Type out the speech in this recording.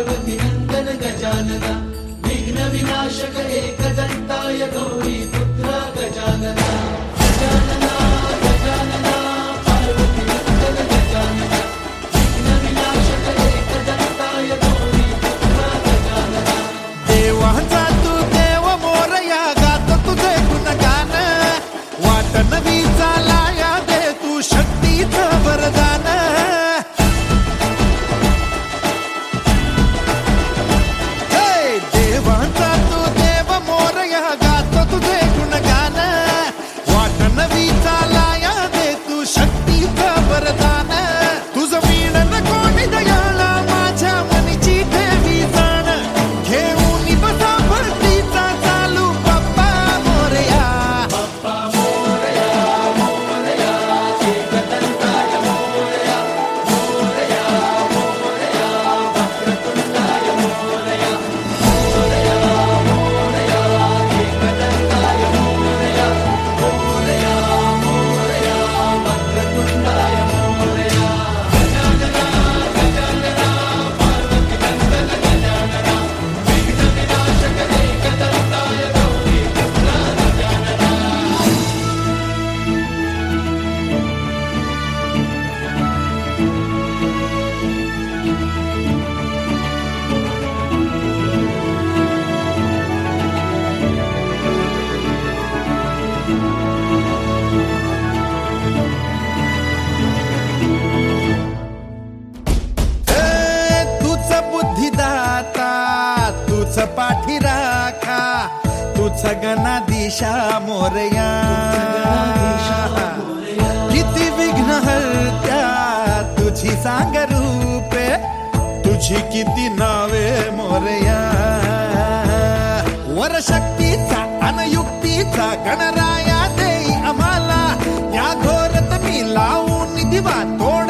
पार्वती नंदन गजानना विघ्न विनाशक एकदंताय गौर। बुद्धिदाता तूच पाठी राखा तूच गणा दिशा मोरया. किती विघ्न हरत्या तुझी सांग रूपे तुझी किती नावे मोरया. वर शक्तीचा अनयुक्तीचा गणराया देई आम्हाला या घोरत मी लावून दिवा तोड